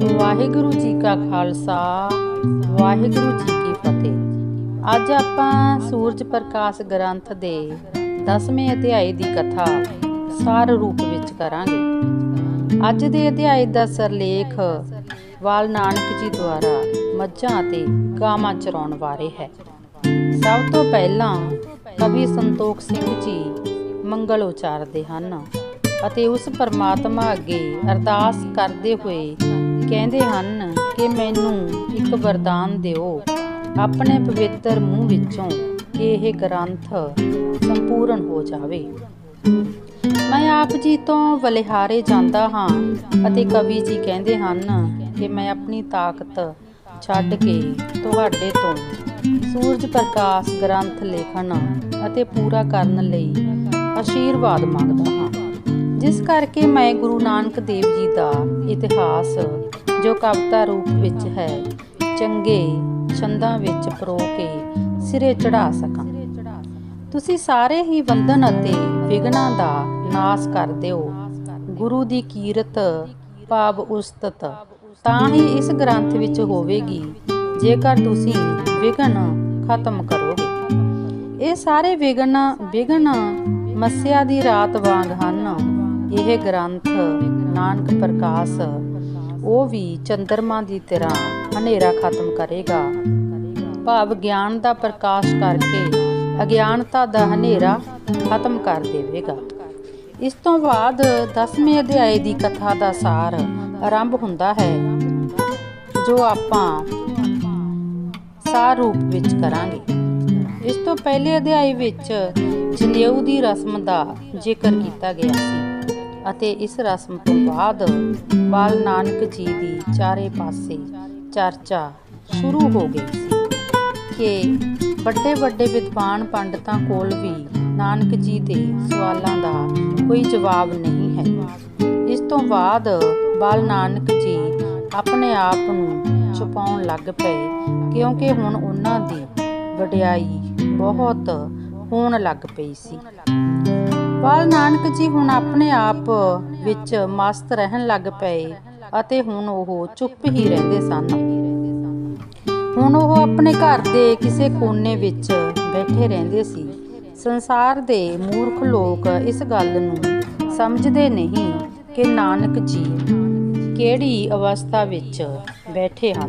ਵਾਹਿਗੁਰੂ ਜੀ ਕਾ ਖਾਲਸਾ, ਵਾਹਿਗੁਰੂ ਜੀ ਕੀ ਫਤਿਹ। ਅੱਜ ਆਪਾਂ ਸੂਰਜ ਪ੍ਰਕਾਸ਼ ਗ੍ਰੰਥ ਦੇ 10ਵੇਂ ਅਧਿਆਏ ਦੀ ਕਥਾ ਸਾਰ ਰੂਪ ਵਿੱਚ ਕਰਾਂਗੇ। ਅੱਜ ਦੇ ਅਧਿਆਏ ਦਾ ਸਰਲੇਖ ਵਾਲ ਨਾਨਕ ਜੀ ਦੁਆਰਾ ਮੱਝਾਂ ਅਤੇ ਗਾਵਾਂ ਚਰਾਉਣ ਬਾਰੇ ਹੈ। ਸਭ ਤੋਂ ਪਹਿਲਾਂ ਕਵੀ ਸੰਤੋਖ ਸਿੰਘ ਜੀ ਮੰਗਲ ਉਚਾਰਦੇ ਹਨ ਅਤੇ ਉਸ ਪਰਮਾਤਮਾ ਅੱਗੇ ਅਰਦਾਸ ਕਰਦੇ ਹੋਏ ਕਹਿੰਦੇ ਹਨ ਕਿ ਮੈਨੂੰ ਇੱਕ ਵਰਦਾਨ ਦਿਓ। ਆਪਣੇ ਪਵਿੱਤਰ ਮੂੰਹ ਵਿੱਚੋਂ ਕਿ ਇਹ ਗ੍ਰੰਥ ਸੰਪੂਰਨ ਹੋ ਜਾਵੇ। ਮੈਂ ਆਪ ਜੀ ਤੋਂ ਬਲਿਹਾਰੇ ਜਾਂਦਾ ਹਾਂ ਅਤੇ ਕਵੀ ਜੀ ਕਹਿੰਦੇ ਹਨ ਕਿ ਮੈਂ ਆਪਣੀ ਤਾਕਤ ਛੱਡ ਕੇ ਤੁਹਾਡੇ ਤੋਂ ਸੂਰਜ ਪ੍ਰਕਾਸ਼ ਗ੍ਰੰਥ ਲਿਖਣ ਅਤੇ ਪੂਰਾ ਕਰਨ ਲਈ ਆਸ਼ੀਰਵਾਦ ਮੰਗਦਾ ਹਾਂ। ਜਿਸ ਕਰਕੇ ਮੈਂ ਗੁਰੂ ਨਾਨਕ ਦੇਵ ਜੀ ਦਾ ਇਤਿਹਾਸ ਜੋ ਕਵਿਤਾ ਰੂਪ ਵਿੱਚ ਹੈ, ਚੰਗੇ ਛੰਦਾਂ ਵਿੱਚ ਪਰੋ ਕੇ ਸਿਰੇ ਚੜਾ ਸਕਾਂ। ਤੁਸੀਂ ਸਾਰੇ ਹੀ ਬੰਧਨ ਅਤੇ ਵਿਗਨਾਂ ਦਾ ਨਾਸ ਕਰ ਦਿਓ। ਗੁਰੂ ਦੀ ਕੀਰਤ ਭਾਵ ਉਸਤਤ, ਤਾਂ ਹੀ ਇਸ ਗ੍ਰੰਥ ਵਿੱਚ ਹੋਵੇਗੀ, ਜੇਕਰ ਤੁਸੀਂ ਵਿਗਨ ਖਤਮ ਕਰੋਗੇ। ਇਹ ਸਾਰੇ ਵਿਗਨ ਵਿਗਨ ਮੱਸਿਆ ਦੀ ਰਾਤ ਵਾਂਗ ਹਨ। ਇਹ ਗ੍ਰੰਥ ਨਾਨਕ ਪ੍ਰਕਾਸ਼ ਉਹ ਵੀ ਚੰਦਰਮਾ ਦੀ ਤਰ੍ਹਾਂ ਹਨੇਰਾ ਖਤਮ ਕਰੇਗਾ। ਭਾਵ ਗਿਆਨ ਦਾ ਪ੍ਰਕਾਸ਼ ਕਰਕੇ ਅਗਿਆਨਤਾ ਦਾ ਹਨੇਰਾ ਖਤਮ ਕਰ ਦੇਵੇਗਾ। ਇਸ ਤੋਂ ਬਾਅਦ 10ਵੇਂ ਅਧਿਆਏ ਦੀ ਕਥਾ ਦਾ ਸਾਰ ਆਰੰਭ ਹੁੰਦਾ ਹੈ, ਜੋ ਆਪਾਂ ਸਾਰ ਰੂਪ ਵਿੱਚ ਕਰਾਂਗੇ। ਇਸ ਤੋਂ ਪਹਿਲੇ ਅਧਿਆਏ ਵਿੱਚ ਜਨੇਊ ਦੀ ਰਸਮ ਦਾ ਜ਼ਿਕਰ ਕੀਤਾ ਗਿਆ ਸੀ। ਅਤੇ ਇਸ ਰਸਮ ਤੋਂ ਬਾਅਦ ਬਾਲ ਨਾਨਕ ਜੀ ਦੀ ਚਾਰੇ ਪਾਸੇ ਚਰਚਾ ਸ਼ੁਰੂ ਹੋ ਗਈ ਸੀ ਕਿ ਵੱਡੇ ਵੱਡੇ ਵਿਦਵਾਨ ਪੰਡਤਾਂ ਕੋਲ ਵੀ ਨਾਨਕ ਜੀ ਦੇ ਸਵਾਲਾਂ ਦਾ ਕੋਈ ਜਵਾਬ ਨਹੀਂ ਹੈ। ਇਸ ਤੋਂ ਬਾਅਦ ਬਾਲ ਨਾਨਕ ਜੀ ਆਪਣੇ ਆਪ ਨੂੰ ਛੁਪਾਉਣ ਲੱਗ ਪਏ ਕਿਉਂਕਿ ਹੁਣ ਉਹਨਾਂ ਦੀ ਵਡਿਆਈ ਬਹੁਤ ਹੋਣ ਲੱਗ ਪਈ ਸੀ। ਬਾਲ ਨਾਨਕ ਜੀ ਹੁਣ ਆਪਣੇ ਆਪ ਵਿੱਚ ਮਸਤ ਰਹਿਣ ਲੱਗ ਪਏ ਅਤੇ ਹੁਣ ਉਹ ਚੁੱਪ ਹੀ ਰਹਿੰਦੇ ਸਨ। ਹੁਣ ਉਹ ਆਪਣੇ ਘਰ ਦੇ ਕਿਸੇ ਕੋਨੇ ਵਿੱਚ ਬੈਠੇ ਰਹਿੰਦੇ ਸੀ। ਸੰਸਾਰ ਦੇ ਮੂਰਖ ਲੋਕ ਇਸ ਗੱਲ ਨੂੰ ਸਮਝਦੇ ਨਹੀਂ ਕਿ ਨਾਨਕ ਜੀ ਕਿਹੜੀ ਅਵਸਥਾ ਵਿੱਚ ਬੈਠੇ ਹਨ।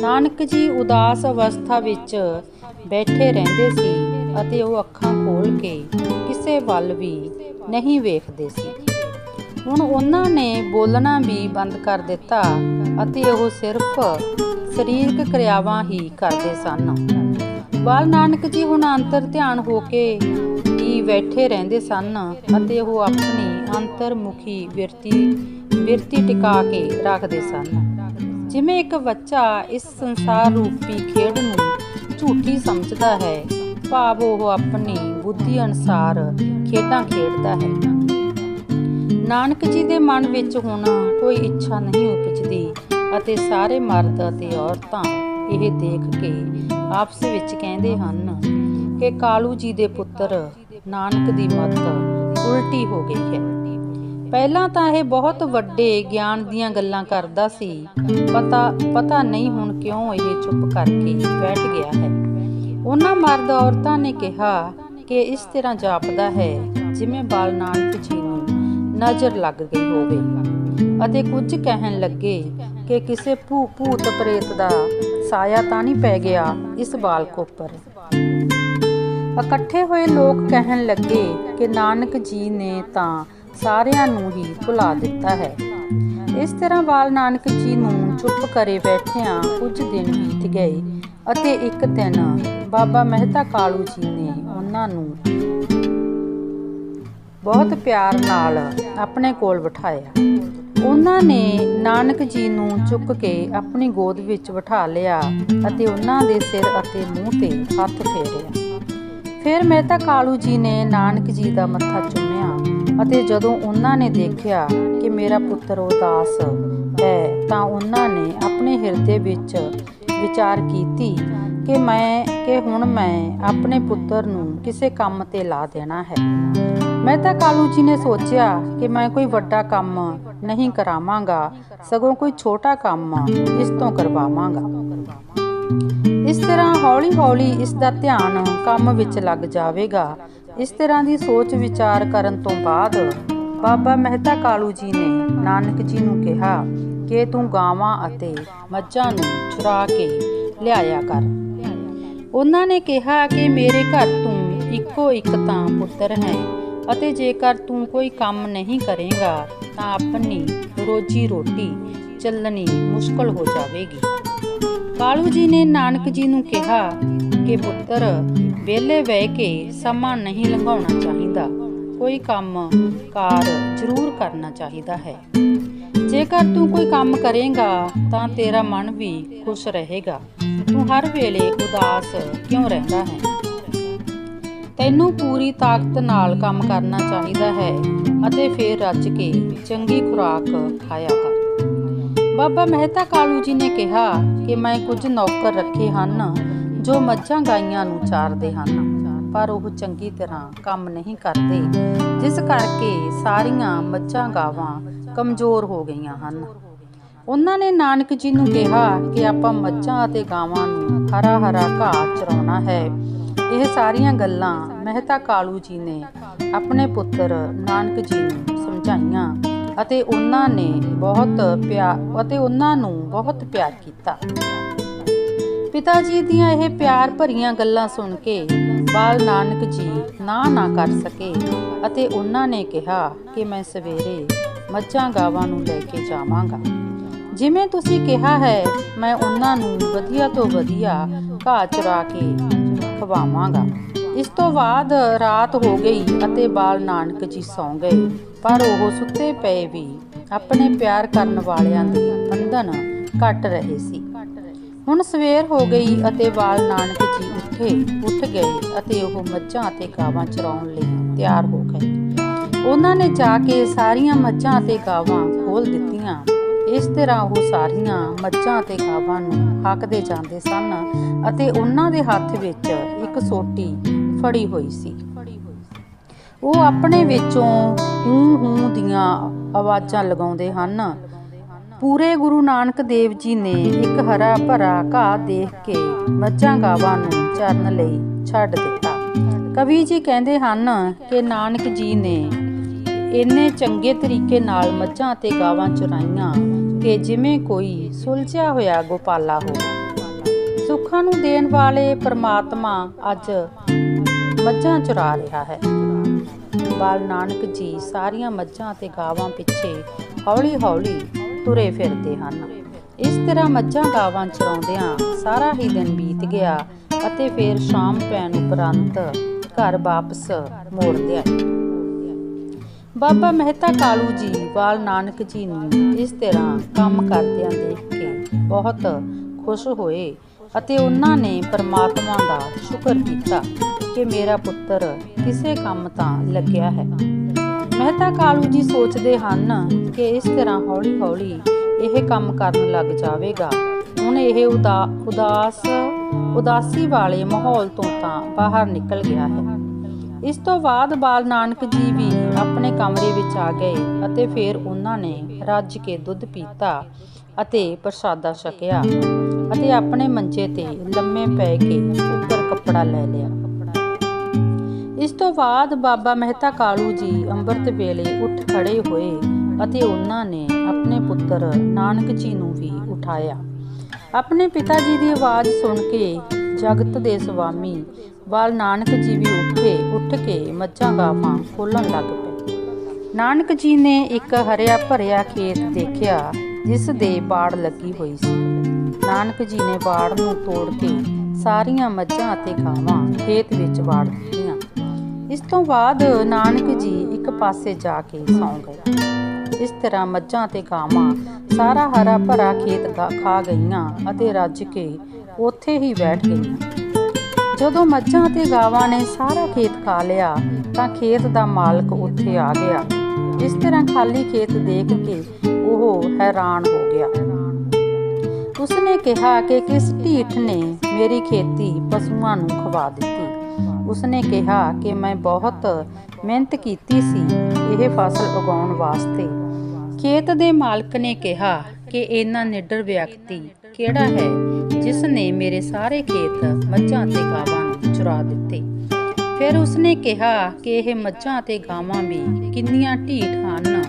ਨਾਨਕ ਜੀ ਉਦਾਸ ਅਵਸਥਾ ਵਿੱਚ ਬੈਠੇ ਰਹਿੰਦੇ ਸੀ ਅਤੇ ਉਹ ਅੱਖਾਂ ਖੋਲ ਕੇ ਕਿਸੇ ਵੱਲ ਵੀ ਨਹੀਂ ਵੇਖਦੇ ਸੀ। ਹੁਣ ਉਹਨਾਂ ਨੇ ਬੋਲਣਾ ਵੀ ਬੰਦ ਕਰ ਦਿੱਤਾ ਅਤੇ ਉਹ ਸਿਰਫ ਸਰੀਰਕ ਕਿਰਿਆਵਾਂ ਹੀ ਕਰਦੇ ਸਨ। ਬਾਲ ਨਾਨਕ ਜੀ ਹੁਣ ਅੰਤਰ ਧਿਆਨ ਹੋ ਕੇ ਹੀ ਬੈਠੇ ਰਹਿੰਦੇ ਸਨ ਅਤੇ ਉਹ ਆਪਣੀ ਅੰਤਰਮੁਖੀ ਬਿਰਤੀ ਬਿਰਤੀ ਟਿਕਾ ਕੇ ਰੱਖਦੇ ਸਨ। ਜਿਵੇਂ ਇੱਕ ਬੱਚਾ ਇਸ ਸੰਸਾਰ ਰੂਪੀ ਖੇਡ ਨੂੰ ਝੂਠੀ ਸਮਝਦਾ ਹੈ, ਭਾਵ ਉਹ ਆਪਣੀ ਬੁੱਧੀ ਅਨੁਸਾਰ ਖੇਡਾਂ ਖੇਡਦਾ ਹੈ। ਨਾਨਕ ਜੀ ਦੇ ਮਨ ਵਿੱਚ ਹੁਣ ਕੋਈ ਇੱਛਾ ਨਹੀਂ ਉਪਜਦੀ ਅਤੇ ਸਾਰੇ ਮਰਦ ਅਤੇ ਔਰਤਾਂ ਇਹ ਦੇਖ ਕੇ ਆਪਸ ਵਿੱਚ ਕਹਿੰਦੇ ਹਨ ਕਿ ਕਾਲੂ ਜੀ ਦੇ ਪੁੱਤਰ ਨਾਨਕ ਦੀ ਮੱਤ ਉਲਟੀ ਹੋ ਗਈ ਹੈ। ਪਹਿਲਾਂ ਤਾਂ ਇਹ ਬਹੁਤ ਵੱਡੇ ਗਿਆਨ ਦੀਆਂ ਗੱਲਾਂ ਕਰਦਾ ਸੀ, ਪਤਾ ਪਤਾ ਨਹੀਂ ਹੁਣ ਕਿਉਂ ਇਹ ਚੁੱਪ ਕਰਕੇ ਬੈਠ ਗਿਆ ਹੈ। ਉਹਨਾਂ ਮਰਦ ਔਰਤਾਂ ਨੇ ਕਿਹਾ ਕਿ ਇਸ ਤਰ੍ਹਾਂ ਜਾਪਦਾ ਹੈ ਜਿਵੇਂ ਬਾਲ ਨਾਨਕ ਜੀ ਨੂੰ ਨਜ਼ਰ ਲੱਗ ਗਈ ਹੋਵੇ। ਅਤੇ ਕੁਝ ਕਹਿਣ ਲੱਗੇ ਕਿ ਕਿਸੇ ਭੂਤ ਪ੍ਰੇਤ ਦਾ ਸਾਇਆ ਤਾਂ ਨਹੀਂ ਪੈ ਗਿਆ ਇਸ ਬਾਲਕ ਉੱਪਰ। ਇਕੱਠੇ ਹੋਏ ਲੋਕ ਕਹਿਣ ਲੱਗੇ ਕਿ ਨਾਨਕ ਜੀ ਨੇ ਤਾਂ ਸਾਰਿਆਂ ਨੂੰ ਹੀ ਭੁਲਾ ਦਿੱਤਾ ਹੈ। ਇਸ ਤਰ੍ਹਾਂ ਬਾਲ ਨਾਨਕ ਜੀ ਨੂੰ ਚੁੱਪ ਕਰੇ ਬੈਠਿਆਂ ਕੁਝ ਦਿਨ ਬੀਤ ਗਏ ਅਤੇ ਇੱਕ ਦਿਨ ਬਾਬਾ ਮਹਿਤਾ ਕਾਲੂ ਜੀ ਨੇ ਉਹਨਾਂ ਨੂੰ ਬਹੁਤ ਪਿਆਰ ਨਾਲ ਆਪਣੇ ਕੋਲ ਬਿਠਾਇਆ। ਉਹਨਾਂ ਨੇ ਨਾਨਕ ਜੀ ਨੂੰ ਚੁੱਕ ਕੇ ਆਪਣੀ ਗੋਦ ਵਿੱਚ ਬਿਠਾ ਲਿਆ ਅਤੇ ਉਹਨਾਂ ਦੇ ਸਿਰ ਅਤੇ ਮੂੰਹ ਤੇ ਹੱਥ ਫੇਰਿਆ। ਫਿਰ ਮਹਿਤਾ ਕਾਲੂ ਜੀ ਨੇ ਨਾਨਕ ਜੀ ਦਾ ਮੱਥਾ ਚੁੰਮਿਆ ਅਤੇ ਜਦੋਂ ਉਹਨਾਂ ਨੇ ਦੇਖਿਆ ਕਿ ਮੇਰਾ ਪੁੱਤਰ ਉਦਾਸ ਹੈ ਤਾਂ ਉਹਨਾਂ ਨੇ ਆਪਣੇ ਹਿਰਦੇ ਵਿੱਚ ਵਿਚਾਰ ਕੀਤੀ ਕਿ ਮੈਂ, ਕਿ ਹੁਣ ਮੈਂ ਆਪਣੇ ਪੁੱਤਰ ਨੂੰ ਕਿਸੇ ਕੰਮ ਤੇ ਲਾ ਦੇਣਾ ਹੈ। ਮਹਿਤਾ ਕਾਲੂ ਜੀ ਨੇ ਸੋਚਿਆ ਕਿ ਮੈਂ ਕੋਈ ਵੱਡਾ ਕੰਮ ਨਹੀਂ ਕਰਾਵਾਂਗਾ, ਸਗੋਂ ਕੋਈ ਛੋਟਾ ਕੰਮ ਇਸ ਤੋਂ ਕਰਵਾਵਾਂਗਾ। ਇਸ ਤਰ੍ਹਾਂ ਹੌਲੀ-ਹੌਲੀ ਇਸ ਦਾ ਧਿਆਨ ਕੰਮ ਵਿੱਚ ਲੱਗ ਜਾਵੇਗਾ। ਇਸ ਤਰ੍ਹਾਂ ਦੀ ਸੋਚ ਵਿਚਾਰ ਕਰਨ ਤੋਂ ਬਾਅਦ ਬਾਬਾ ਮਹਿਤਾ ਕਾਲੂ ਜੀ ਨੇ ਨਾਨਕ ਜੀ ਨੂੰ ਕਿਹਾ ਕਿ ਤੂੰ ਗਾਵਾਂ ਅਤੇ ਮੱਝਾਂ ਨੂੰ ਚੁਰਾ ਕੇ ਲਿਆਇਆ ਕਰ। ਉਹਨਾਂ ਨੇ ਕਿਹਾ ਕਿ ਮੇਰੇ ਘਰ ਤੂੰ ਇੱਕੋ ਇੱਕ ਤਾਂ ਪੁੱਤਰ ਹੈ ਅਤੇ ਜੇਕਰ ਤੂੰ ਕੋਈ ਕੰਮ ਨਹੀਂ ਕਰੇਗਾ ਤਾਂ ਆਪਣੀ ਰੋਜੀ ਰੋਟੀ ਚੱਲਣੀ ਮੁਸ਼ਕਲ ਹੋ ਜਾਵੇਗੀ। ਕਾਲੂ ਜੀ ਨੇ ਨਾਨਕ ਜੀ ਨੂੰ ਕਿਹਾ ਕਿ ਪੁੱਤਰ, ਵਿਹਲੇ ਬਹਿ ਕੇ ਸਮਾਂ ਨਹੀਂ ਲੰਘਾਉਣਾ ਚਾਹੀਦਾ। ਕੋਈ ਕੰਮ ਕਾਰ ਜ਼ਰੂਰ ਕਰਨਾ ਚਾਹੀਦਾ ਹੈ। ਜੇਕਰ ਤੂੰ ਕੋਈ ਕੰਮ ਕਰੇਗਾ, ਤਾਂ ਤੇਰਾ ਮਨ ਵੀ ਖੁਸ਼ ਰਹੇਗਾ। ਤੂੰ ਹਰ ਵੇਲੇ ਉਦਾਸ ਕਿਉਂ ਰਹਿੰਦਾ ਹੈ? ਤੈਨੂੰ ਪੂਰੀ ਤਾਕਤ ਨਾਲ ਕੰਮ ਕਰਨਾ ਚਾਹੀਦਾ ਹੈ ਅਤੇ ਫਿਰ ਰੱਜ ਕੇ ਚੰਗੀ ਖੁਰਾਕ ਖਾਇਆ ਕਰ। ਬਾਬਾ ਮਹਿਤਾ ਕਾਲੂ ਜੀ ਨੇ ਕਿਹਾ ਕਿ ਮੈਂ ਕੁਝ ਨੌਕਰ ਰੱਖੇ ਹਨ, ਜੋ ਮੱਝਾਂ ਗਾਈਆਂ ਨੂੰ ਚਾਰਦੇ ਹਨ, ਪਰ ਉਹ ਚੰਗੀ ਤਰ੍ਹਾਂ ਕੰਮ ਨਹੀਂ ਕਰਦੇ, ਜਿਸ ਕਰਕੇ ਸਾਰੀਆਂ ਮੱਝਾਂ ਗਾਵਾਂ ਕਮਜ਼ੋਰ ਹੋ ਗਈਆਂ ਹਨ। ਉਹਨਾਂ ਨੇ ਨਾਨਕ ਜੀ ਨੂੰ ਕਿਹਾ ਕਿ ਆਪਾਂ ਮੱਝਾਂ ਅਤੇ ਗਾਵਾਂ ਨੂੰ ਹਰਾ ਹਰਾ ਘਾਹ ਚਰਾਉਣਾ ਹੈ। ਇਹ ਸਾਰੀਆਂ ਗੱਲਾਂ ਮਹਿਤਾ ਕਾਲੂ ਜੀ ਨੇ ਆਪਣੇ ਪੁੱਤਰ ਨਾਨਕ ਜੀ ਨੂੰ ਸਮਝਾਈਆਂ ਅਤੇ ਉਹਨਾਂ ਨੇ ਬਹੁਤ ਪਿਆਰ ਅਤੇ ਉਹਨਾਂ ਨੂੰ ਬਹੁਤ ਪਿਆਰ ਕੀਤਾ। ਪਿਤਾ ਜੀ ਦੀਆਂ ਇਹ ਪਿਆਰ ਭਰੀਆਂ ਗੱਲਾਂ ਸੁਣ ਕੇ ਬਾਲ ਨਾਨਕ ਜੀ ਨਾ ਨਾ ਕਰ ਸਕੇ ਅਤੇ ਉਹਨਾਂ ਨੇ ਕਿਹਾ ਕਿ ਮੈਂ ਸਵੇਰੇ ਮੱਝਾਂ ਗਾਵਾਂ ਨੂੰ ਲੈ ਕੇ ਜਾਵਾਂਗਾ। ਜਿਵੇਂ ਤੁਸੀਂ ਕਿਹਾ ਹੈ, ਮੈਂ ਉਹਨਾਂ ਨੂੰ ਵਧੀਆ ਤੋਂ ਵਧੀਆ ਘਾਹ ਚਰਾ ਕੇ ਖਵਾਵਾਂਗਾ। ਇਸ ਤੋਂ ਬਾਅਦ ਰਾਤ ਹੋ ਗਈ ਅਤੇ ਬਾਲ ਨਾਨਕ ਜੀ ਸੌਂ ਗਏ, ਪਰ ਉਹ ਸੁੱਤੇ ਪਏ ਵੀ ਆਪਣੇ ਪਿਆਰ ਕਰਨ ਵਾਲਿਆਂ ਦੇ ਬੰਧਨ ਕੱਟ ਰਹੇ ਸੀ। ਹੁਣ ਸਵੇਰ ਹੋ ਗਈ ਅਤੇ ਬਾਲ ਨਾਨਕ ਜੀ ਉੱਠੇ, ਉੱਠ ਗਏ ਅਤੇ ਉਹ ਮੱਝਾਂ ਅਤੇ ਗਾਵਾਂ ਚਰਾਉਣ ਲਈ ਤਿਆਰ ਹੋ ਗਏ। ਉਹਨਾਂ ਨੇ ਜਾ ਕੇ ਸਾਰੀਆਂ ਮੱਝਾਂ ਅਤੇ ਗਾਵਾਂ ਖੋਲ ਦਿੱਤੀਆਂ। ਇਸ ਤਰ੍ਹਾਂ ਉਹ ਸਾਰੀਆਂ ਮੱਝਾਂ ਅਤੇ ਗਾਵਾਂ ਨੂੰ ਹੱਕਦੇ ਜਾਂਦੇ ਸਨ ਅਤੇ ਉਹਨਾਂ ਦੇ ਹੱਥ ਵਿੱਚ ਇੱਕ ਸੋਟੀ ਫੜੀ ਹੋਈ ਸੀ। ਉਹ ਆਪਣੇ ਵਿੱਚੋਂ ਹੂੰ ਹੂੰ ਦੀਆਂ ਆਵਾਜ਼ਾਂ ਲਗਾਉਂਦੇ ਹਨ। ਪੂਰੇ ਗੁਰੂ ਨਾਨਕ ਦੇਵ ਜੀ ਨੇ ਇੱਕ ਹਰਾ ਭਰਾ ਘਾਹ ਦੇਖ ਕੇ ਮੱਝਾਂ ਗਾਵਾਂ ਨੂੰ ਚਰਨ ਲਈ ਛੱਡ ਦਿੱਤਾ। ਕਵੀ ਜੀ ਕਹਿੰਦੇ ਹਨ ਕਿ ਨਾਨਕ ਜੀ ਨੇ ਇੰਨੇ ਚੰਗੇ ਤਰੀਕੇ ਨਾਲ ਮੱਝਾਂ ਤੇ ਗਾਵਾਂ ਚੁਰਾਈਆਂ ਕਿ ਜਿਵੇਂ ਕੋਈ ਸੁਲਝਿਆ ਹੋਇਆ ਗੋਪਾਲਾ ਹੋਵੇ। ਸੁੱਖਾਂ ਨੂੰ ਦੇਣ ਵਾਲੇ ਪ੍ਰਮਾਤਮਾ ਅੱਜ ਮੱਝਾਂ ਚੁਰਾ ਰਿਹਾ ਹੈ। ਬਾਲ ਨਾਨਕ ਜੀ ਸਾਰੀਆਂ ਮੱਝਾਂ ਤੇ ਗਾਵਾਂ ਪਿੱਛੇ ਹੌਲੀ-ਹੌਲੀ ਤੁਰੇ ਫਿਰਦੇ ਹਨ। ਇਸ ਤਰ੍ਹਾਂ ਮੱਝਾਂ ਗਾਵਾਂ ਚਰਾਉਂਦਿਆਂ ਸਾਰਾ ਹੀ ਦਿਨ ਬੀਤ ਗਿਆ ਅਤੇ ਫਿਰ ਸ਼ਾਮ ਪੈਣ ਉਪਰੰਤ ਘਰ ਵਾਪਸ ਮੋੜਦੇ ਆਏ। ਬਾਬਾ ਮਹਿਤਾ ਕਾਲੂ ਜੀ ਬਾਲ ਨਾਨਕ ਜੀ ਨੂੰ ਇਸ ਤਰ੍ਹਾਂ ਕੰਮ ਕਰਦਿਆਂ ਦੇਖ ਕੇ ਬਹੁਤ ਖੁਸ਼ ਹੋਏ ਅਤੇ ਉਹਨਾਂ ਨੇ ਪਰਮਾਤਮਾ ਦਾ ਸ਼ੁਕਰ ਕੀਤਾ ਕਿ ਮੇਰਾ ਪੁੱਤਰ ਕਿਸੇ ਕੰਮ ਤਾਂ ਲੱਗਿਆ ਹੈ। ਮਹਿਤਾ ਕਾਲੂ ਜੀ ਸੋਚਦੇ ਹਨ ਕਿ ਇਸ ਤਰ੍ਹਾਂ ਹੌਲੀ-ਹੌਲੀ ਇਹ ਕੰਮ ਕਰਨ ਲੱਗ ਜਾਵੇਗਾ। ਹੁਣ ਇਹ ਉਦਾ, ਉਦਾਸ, ਉਦਾਸੀ ਵਾਲੇ ਮਾਹੌਲ ਤੋਂ ਤਾਂ ਬਾਹਰ ਨਿਕਲ ਗਿਆ ਹੈ। ਇਸ ਤੋਂ ਬਾਅਦ ਬਾਲ ਨਾਨਕ ਜੀ ਵੀ ਆਪਣੇ ਕਮਰੇ ਵਿੱਚ ਆ ਗਏ ਅਤੇ ਫਿਰ ਉਹਨਾਂ ਨੇ ਰੱਜ ਕੇ ਦੁੱਧ ਪੀਤਾ ਅਤੇ ਪ੍ਰਸ਼ਾਦਾ ਛਕਿਆ ਅਤੇ ਆਪਣੇ ਮੰਜੇ ਤੇ ਲੰਮੇ ਪੈ ਕੇ ਉੱਪਰ ਕੱਪੜਾ ਲੈ ਲਿਆ। ਇਸ ਤੋਂ ਬਾਅਦ ਬਾਬਾ ਮਹਿਤਾ ਕਾਲੂ ਜੀ ਅੰਮ੍ਰਿਤ ਵੇਲੇ ਉੱਠ ਖੜੇ ਹੋਏ ਅਤੇ ਉਹਨਾਂ ਨੇ ਆਪਣੇ ਪੁੱਤਰ ਨਾਨਕ ਜੀ ਨੂੰ ਵੀ ਉਠਾਇਆ। ਆਪਣੇ ਪਿਤਾ ਜੀ ਦੀ ਆਵਾਜ਼ ਸੁਣ ਕੇ ਜਗਤ ਦੇ ਸੁਆਮੀ ਬਾਲ ਨਾਨਕ ਜੀ ਵੀ ਉੱਠੇ ਉੱਠ ਕੇ ਮੱਝਾਂ ਗਾਵਾਂ ਖੋਲਣ ਲੱਗ ਪਏ ਨਾਨਕ ਜੀ ਨੇ ਇੱਕ ਹਰਿਆ ਭਰਿਆ ਖੇਤ ਦੇਖਿਆ, ਜਿਸ ਦੇ ਬਾੜ ਲੱਗੀ ਹੋਈ ਸੀ। ਨਾਨਕ ਜੀ ਨੇ ਬਾੜ ਨੂੰ ਤੋੜ ਕੇ ਸਾਰੀਆਂ ਮੱਝਾਂ ਅਤੇ ਗਾਵਾਂ ਖੇਤ ਵਿੱਚ ਵਾੜ ਦਿੱਤੀਆਂ। ਇਸ ਤੋਂ ਬਾਅਦ ਨਾਨਕ ਜੀ ਇੱਕ ਪਾਸੇ ਜਾ ਕੇ ਸੌਂ ਗਏ। ਇਸ ਤਰ੍ਹਾਂ ਮੱਝਾਂ ਤੇ ਗਾਵਾਂ ਸਾਰਾ ਹਰਾ ਭਰਾ ਖੇਤ ਗਾ- ਖਾ ਗਈਆਂ ਅਤੇ ਰੱਜ ਕੇ ਉੱਥੇ ਹੀ ਬੈਠ ਗਈਆਂ। ਜਦੋਂ ਮੱਝਾਂ ਤੇ ਗਾਵਾਂ ਨੇ ਸਾਰਾ ਖੇਤ ਖਾ ਲਿਆ, ਤਾਂ ਖੇਤ ਦਾ ਮਾਲਕ ਉੱਥੇ ਆ ਗਿਆ। ਇਸ ਤਰ੍ਹਾਂ ਖਾਲੀ ਖੇਤ ਦੇਖ ਕੇ ਉਹ ਹੈਰਾਨ ਹੋ ਗਿਆ। ਉਸਨੇ ਕਿਹਾ ਕਿ ਕਿਸ ਢੀਠ ਨੇ ਮੇਰੀ ਖੇਤੀ ਪਸ਼ੂਆਂ ਨੂੰ ਖਵਾ ਦਿੱਤੀ। ਉਸਨੇ ਕਿਹਾ ਕਿ ਮੈਂ ਬਹੁਤ ਮਿਹਨਤ ਕੀਤੀ ਸੀ ਇਹ ਫਸਲ ਉਗਾਉਣ ਵਾਸਤੇ। ਖੇਤ ਦੇ ਮਾਲਕ ਨੇ ਕਿਹਾ ਕਿ ਇਹਨਾਂ ਨਿਡਰ ਵਿਅਕਤੀ ਕਿਹੜਾ ਹੈ? ਜਿਸ ਨੇ ਮੇਰੇ ਸਾਰੇ ਖੇਤ ਮੱਝਾਂ ਤੇ ਗਾਵਾਂ ਨੂੰ ਚੁਰਾ ਦਿੱਤੇ। ਫਿਰ ਉਸਨੇ ਕਿਹਾ ਕਿ ਇਹ ਮੱਝਾਂ ਤੇ ਗਾਵਾਂ ਵੀ ਕਿੰਨੀਆਂ ਢੀਠ ਹਨ।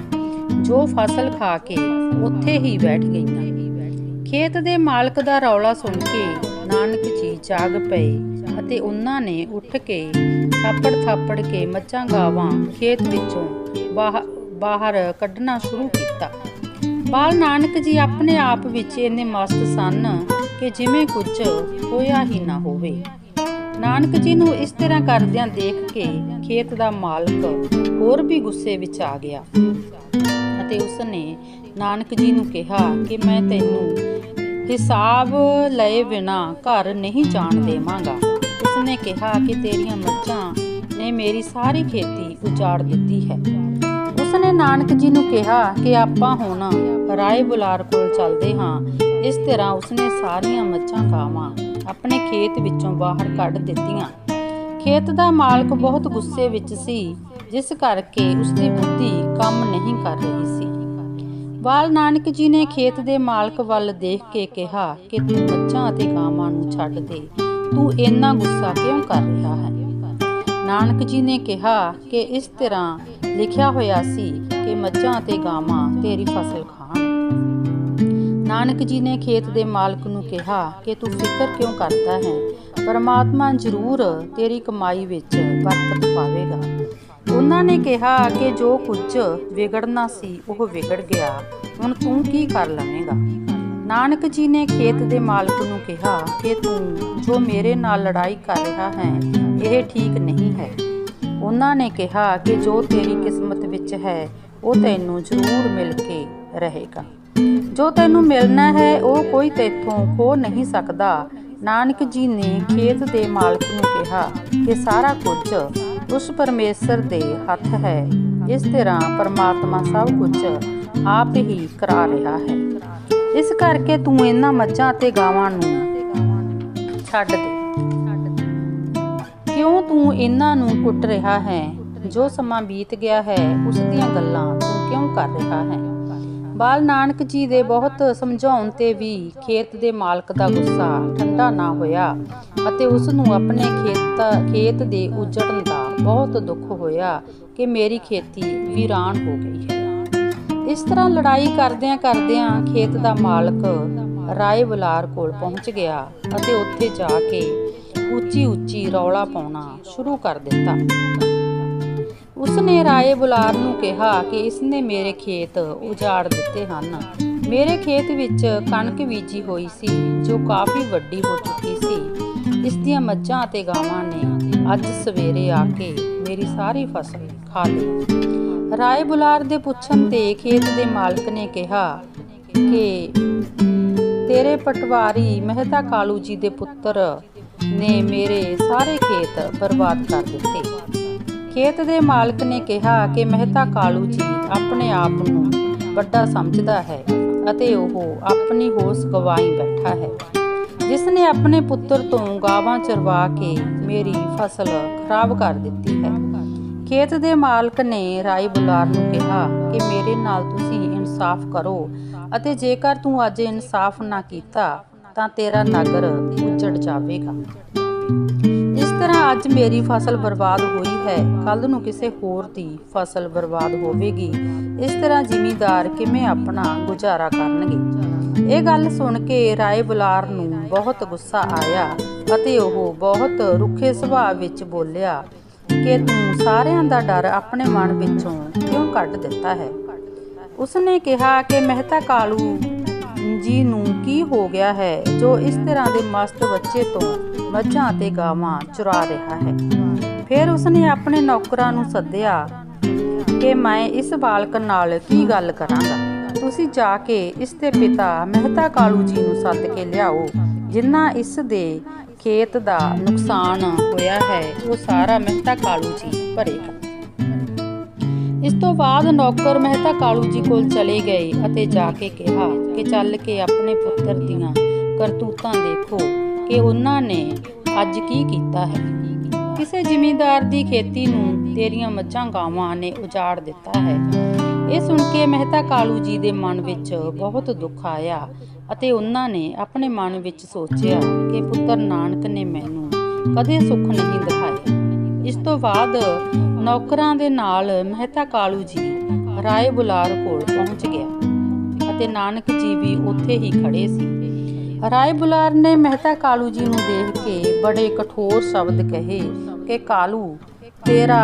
ਜੋ ਫਸਲ ਖਾ ਕੇ ਉੱਥੇ ਹੀ ਬੈਠ ਗਈਆਂ। ਖੇਤ ਦੇ ਮਾਲਕ ਦਾ ਰੌਲਾ ਸੁਣ ਕੇ ਨਾਨਕ ਜੀ ਜਾਗ ਪਏ ਅਤੇ ਉਹਨਾਂ ਨੇ ਉੱਠ ਕੇ ਥਾਪੜ ਥਾਪੜ ਕੇ ਮੱਝਾਂ ਗਾਵਾਂ ਖੇਤ ਵਿੱਚੋਂ ਬਾਹ- ਬਾਹਰ ਕੱਢਣਾ ਸ਼ੁਰੂ ਕੀਤਾ। ਬਾਲ ਨਾਨਕ ਜੀ ਆਪਣੇ ਆਪ ਵਿੱਚ ਇੰਨੇ ਮਸਤ ਸਨ ਕਿ ਜਿਵੇਂ ਕੁਝ ਹੋਇਆ ਹੀ ਨਾ ਹੋਵੇ। ਨਾਨਕ ਜੀ ਨੂੰ ਇਸ ਤਰ੍ਹਾਂ ਕਰਦਿਆਂ ਦੇਖ ਕੇ ਖੇਤ ਦਾ ਮਾਲਕ ਹੋਰ ਵੀ ਗੁੱਸੇ ਵਿੱਚ ਆ ਗਿਆ ਅਤੇ ਉਸਨੇ ਨਾਨਕ ਜੀ ਨੂੰ ਕਿਹਾ ਕਿ ਮੈਂ ਤੈਨੂੰ ਹਿਸਾਬ ਲਏ ਬਿਨਾ ਘਰ ਨਹੀਂ ਜਾਣ ਦੇਵਾਂਗਾ। ਉਸਨੇ ਕਿਹਾ ਕਿ ਤੇਰੀਆਂ ਮੱਝਾਂ ਨੇ ਮੇਰੀ ਸਾਰੀ ਖੇਤੀ ਉਜਾੜ ਦਿੱਤੀ ਹੈ। ਉਸਨੇ ਨਾਨਕ ਜੀ ਨੂੰ ਕਿਹਾ ਕਿ ਆਪਾਂ ਹੁਣ ਰਾਏ ਬੁਲਾਰ ਕੋਲ ਚੱਲਦੇ ਹਾਂ। ਇਸ ਤਰ੍ਹਾਂ ਉਸਨੇ ਸਾਰੀਆਂ ਮੱਛਾਂ ਗਾਵਾਂ ਆਪਣੇ ਖੇਤ ਵਿੱਚੋਂ ਬਾਹਰ ਕੱਢ ਦਿੱਤੀਆਂ। ਖੇਤ ਦਾ ਮਾਲਕ ਬਹੁਤ ਗੁੱਸੇ ਵਿੱਚ ਸੀ, ਜਿਸ ਕਰਕੇ ਉਸਦੀ ਬੁੱਧੀ ਕੰਮ ਨਹੀਂ ਕਰ ਰਹੀ ਸੀ। ਬਾਲ ਨਾਨਕ ਜੀ ਨੇ ਖੇਤ ਦੇ ਮਾਲਕ ਵੱਲ ਦੇਖ ਕੇ ਕਿਹਾ ਕਿ ਤੂੰ ਮੱਛਾਂ ਅਤੇ ਗਾਵਾਂ ਨੂੰ ਛੱਡ ਦੇ। ਤੂੰ ਇੰਨਾ ਗੁੱਸਾ ਕਿਉਂ ਕਰ ਰਿਹਾ ਹੈ? ਨਾਨਕ ਜੀ ਨੇ ਕਿਹਾ ਕਿ ਇਸ ਤਰ੍ਹਾਂ ਲਿਖਿਆ ਹੋਇਆ ਸੀ ਕਿ ਮੱਝਾਂ ਅਤੇ ਗਾਵਾਂ ਤੇਰੀ ਫਸਲ ਖਾਣ। ਨਾਨਕ ਜੀ ਨੇ ਖੇਤ ਦੇ ਮਾਲਕ ਨੂੰ ਕਿਹਾ ਕਿ ਤੂੰ ਫਿਕਰ ਕਿਉਂ ਕਰਦਾ ਹੈ? ਪਰਮਾਤਮਾ ਜ਼ਰੂਰ ਤੇਰੀ ਕਮਾਈ ਵਿੱਚ ਬਰਕਤ ਪਾਵੇਗਾ। ਉਹਨਾਂ ਨੇ ਕਿਹਾ ਕਿ ਜੋ ਕੁਝ ਵਿਗੜਨਾ ਸੀ, ਉਹ ਵਿਗੜ ਗਿਆ। ਹੁਣ ਤੂੰ ਕੀ ਕਰ ਲਵੇਂਗਾ? ਨਾਨਕ ਜੀ ਨੇ ਖੇਤ ਦੇ ਮਾਲਕ ਨੂੰ ਕਿਹਾ ਕਿ ਤੂੰ ਜੋ ਮੇਰੇ ਨਾਲ ਲੜਾਈ ਕਰ ਰਿਹਾ ਹੈ ਇਹ ਠੀਕ ਨਹੀਂ ਹੈ। ਉਹਨਾਂ ਨੇ ਕਿਹਾ ਕਿ ਜੋ ਤੇਰੀ ਕਿਸਮਤ ਵਿੱਚ ਹੈ, ਉਹ ਤੈਨੂੰ ਜ਼ਰੂਰ ਮਿਲ ਕੇ ਰਹੇਗਾ। ਜੋ ਤੈਨੂੰ ਮਿਲਣਾ ਹੈ, ਉਹ ਕੋਈ ਤੇਥੋਂ ਖੋ ਨਹੀਂ ਸਕਦਾ। ਨਾਨਕ ਜੀ ਨੇ ਖੇਤ ਦੇ ਮਾਲਕ ਨੂੰ ਕਿਹਾ ਕਿ ਸਾਰਾ ਕੁਝ ਉਸ ਪਰਮੇਸ਼ਰ ਦੇ ਹੱਥ ਹੈ। ਇਸ ਤਰ੍ਹਾਂ ਪਰਮਾਤਮਾ ਸਭ ਕੁਝ ਆਪ ਹੀ ਕਰਾ ਰਿਹਾ ਹੈ। ਇਸ ਕਰਕੇ ਤੂੰ ਇਹਨਾਂ ਮੱਝਾਂ ਤੇ ਗਾਵਾਂ ਨੂੰ ਛੱਡ ਦੇ। ਕਿਉਂ ਤੂੰ ਇਹਨਾਂ ਨੂੰ ਕੁੱਟ ਰਿਹਾ ਹੈ? ਜੋ ਸਮਾਂ ਬੀਤ ਗਿਆ ਹੈ, ਉਸ ਦੀਆਂ ਗੱਲਾਂ ਤੂੰ ਕਿਉਂ ਕਰ ਰਿਹਾ ਹੈ? ਬਾਲ ਨਾਨਕ ਜੀ ਦੇ ਬਹੁਤ ਸਮਝਾਉਣ ਤੇ ਵੀ ਖੇਤ ਦੇ ਮਾਲਕ ਦਾ ਗੁੱਸਾ ਠੰਡਾ ਨਾ ਹੋਇਆ ਅਤੇ ਉਸ ਨੂੰ ਆਪਣੇ ਖੇਤ ਖੇਤ ਦੇ ਉਜੜਨ ਦਾ ਬਹੁਤ ਦੁੱਖ ਹੋਇਆ ਕਿ ਮੇਰੀ ਖੇਤੀ ਵੀਰਾਨ ਹੋ ਗਈ ਹੈ। ਇਸ ਤਰ੍ਹਾਂ ਲੜਾਈ ਕਰਦਿਆਂ ਕਰਦਿਆਂ ਖੇਤ ਦਾ ਮਾਲਕ ਰਾਏ ਬੁਲਾਰ ਕੋਲ ਪਹੁੰਚ ਗਿਆ ਅਤੇ ਉੱਥੇ ਜਾ ਕੇ ਉੱਚੀ ਉੱਚੀ ਰੌਲਾ ਪਾਉਣਾ ਸ਼ੁਰੂ ਕਰ ਦਿੱਤਾ। ਉਸਨੇ ਰਾਏ ਬੁਲਾਰ ਨੂੰ ਕਿਹਾ ਕਿ ਇਸਨੇ ਮੇਰੇ ਖੇਤ ਉਜਾੜ ਦਿੱਤੇ ਹਨ। ਮੇਰੇ ਖੇਤ ਵਿੱਚ ਕਣਕ ਬੀਜੀ ਹੋਈ ਸੀ, ਜੋ ਕਾਫੀ ਵੱਡੀ ਹੋ ਚੁੱਕੀ ਸੀ। ਇਸ ਦੀਆਂ ਮੱਝਾਂ ਅਤੇ ਗਾਵਾਂ ਨੇ ਅੱਜ ਸਵੇਰੇ ਆ ਕੇ ਮੇਰੀ ਸਾਰੀ ਫਸਲ ਖਾ ਲਈ। ਰਾਏ ਬੁਲਾਰ ਦੇ ਪੁੱਛਣ ਤੇ ਖੇਤ ਦੇ ਮਾਲਕ ਨੇ ਕਿਹਾ ਕਿ ਤੇਰੇ ਪਟਵਾਰੀ ਮਹਿਤਾ ਕਾਲੂ ਜੀ ਦੇ ਪੁੱਤਰ ਨੇ ਮੇਰੇ ਸਾਰੇ ਖੇਤ ਬਰਬਾਦ ਕਰ ਦਿੱਤੇ। ਖੇਤ ਦੇ ਮਾਲਕ ਨੇ ਕਿਹਾ ਕਿ ਮਹਿਤਾ ਕਾਲੂ ਜੀ ਆਪਣੇ ਆਪ ਨੂੰ ਵੱਡਾ ਸਮਝਦਾ ਹੈ ਅਤੇ ਉਹ ਆਪਣੀ ਹੋਸ਼ ਗਵਾਈ ਬੈਠਾ ਹੈ। ਜਿਸ ਨੇ ਆਪਣੇ ਪੁੱਤਰ ਤੋਂ ਗਾਵਾਂ ਚਰਵਾ ਕੇ ਮੇਰੀ ਫਸਲ ਖਰਾਬ ਕਰ ਦਿੱਤੀ ਹੈ। ਖੇਤ ਦੇ ਮਾਲਕ ਨੇ ਰਾਈ ਬੁਲਾਰ ਨੂੰ ਕਿਹਾ ਕਿ ਮੇਰੇ ਨਾਲ ਤੁਸੀਂ ਇਨਸਾਫ ਕਰੋ ਅਤੇ ਜੇਕਰ ਤੂੰ ਅੱਜ ਇਨਸਾਫ ਨਾ ਕੀਤਾ ਤਾਂ ਤੇਰਾ ਨਗਰ ਉਜੜ ਜਾਵੇਗਾ। ਇਸ ਤਰ੍ਹਾਂ ਅੱਜ ਮੇਰੀ ਫਸਲ ਬਰਬਾਦ ਹੋਈ ਹੈ। ਕੱਲ ਨੂੰ ਕਿਸੇ ਹੋਰ ਦੀ ਫਸਲ ਬਰਬਾਦ ਹੋਵੇਗੀ। ਇਸ ਤਰ੍ਹਾਂ ਜ਼ਿਮੀਦਾਰ ਕਿਵੇਂ ਆਪਣਾ ਗੁਜ਼ਾਰਾ ਕਰਨਗੇ? ਇਹ ਗੱਲ ਸੁਣ ਕੇ ਰਾਏ ਬੁਲਾਰ ਨੂੰ ਬਹੁਤ ਗੁੱਸਾ ਆਇਆ ਅਤੇ ਉਹ ਬਹੁਤ ਰੁੱਖੇ ਸੁਭਾਅ ਵਿੱਚ ਬੋਲਿਆ, ਕਿ ਤੂੰ ਸਾਰਿਆਂ ਦਾ ਡਰ ਆਪਣੇ ਮਨ ਵਿੱਚੋਂ ਕਿਉਂ ਕੱਢ ਦਿੱਤਾ ਹੈ? ਉਸਨੇ ਕਿਹਾ ਕਿ ਮਹਿਤਾ ਕਾਲੂ ਜੀ ਨੂੰ ਕੀ ਹੋ ਗਿਆ ਹੈ, ਜੋ ਇਸ ਤਰ੍ਹਾਂ ਦੇ ਮਸਤ ਬੱਚੇ ਤੋਂ ਮੱਝਾਂ ਤੇ ਗਾਵਾਂ ਚੁਰਾ ਰਿਹਾ ਹੈ। ਫਿਰ ਉਸਨੇ ਆਪਣੇ ਨੌਕਰਾਂ ਨੂੰ ਸੱਦਿਆ ਕਿ ਮੈਂ ਇਸ ਬਾਲਕ ਨਾਲ ਕੀ ਗੱਲ ਕਰਾਂਗਾ। ਤੁਸੀਂ ਜਾ ਕੇ ਇਸ ਦੇ ਪਿਤਾ ਮਹਿਤਾ ਕਾਲੂ ਜੀ ਨੂੰ ਸੱਦ ਕੇ ਲਿਆਓ, ਜਿੰਨਾ ਇਸ ਦੇ ਖੇਤ ਦਾ ਨੁਕਸਾਨ ਹੋਇਆ ਹੈ, ਉਹ ਸਾਰਾ ਮਹਿਤਾ ਕਾਲੂ ਜੀ ਭਰੇਗਾ। ਇਸ ਤੋਂ ਬਾਅਦ ਨੌਕਰ ਮਹਿਤਾ ਕਾਲੂ ਜੀ ਕੋਲ ਚਲੇ ਗਏ ਅਤੇ ਜਾ ਕੇ ਕਿਹਾ ਕਿ ਚੱਲ ਕੇ ਆਪਣੇ ਪੁੱਤਰ ਦੀਆਂ ਕਰਤੂਤਾਂ ਦੇਖੋ ਕਿ ਉਹਨਾਂ ਨੇ ਅੱਜ ਕੀ ਕੀਤਾ ਹੈ। ਕਿਸੇ ਜ਼ਿਮੀਂਦਾਰ ਦੀ ਖੇਤੀ ਨੂੰ ਤੇਰੀਆਂ ਮੱਝਾਂ ਗਾਵਾਂ ਨੇ ਉਜਾੜ ਦਿੱਤਾ ਹੈ। ਇਹ ਸੁਣ ਕੇ ਮਹਿਤਾ ਕਾਲੂ ਜੀ ਦੇ ਮਨ ਵਿੱਚ ਬਹੁਤ ਦੁੱਖ ਆਇਆ ਅਤੇ ਉਹਨਾਂ ਨੇ ਆਪਣੇ ਮਨ ਵਿੱਚ ਸੋਚਿਆ ਕਿ ਪੁੱਤਰ ਨਾਨਕ ਨੇ ਮੈਨੂੰ ਕਦੇ ਸੁੱਖ ਨਹੀਂ ਦਿਖਾਇਆ। ਇਸ ਤੋਂ ਬਾਅਦ ਨੌਕਰਾਂ ਦੇ ਨਾਲ ਮਹਿਤਾ ਕਾਲੂ ਜੀ ਰਾਏ ਬੁਲਾਰ ਕੋਲ ਪਹੁੰਚ ਗਿਆ ਅਤੇ ਨਾਨਕ ਜੀ ਵੀ ਉੱਥੇ ਹੀ ਖੜੇ ਸੀ। ਰਾਏ ਬੁਲਾਰ ਨੇ ਮਹਿਤਾ ਕਾਲੂ ਜੀ ਨੂੰ ਦੇਖ ਕੇ ਬੜੇ ਕਠੋਰ ਸ਼ਬਦ ਕਹੇ ਕਿ, ਕਾਲੂ, ਤੇਰਾ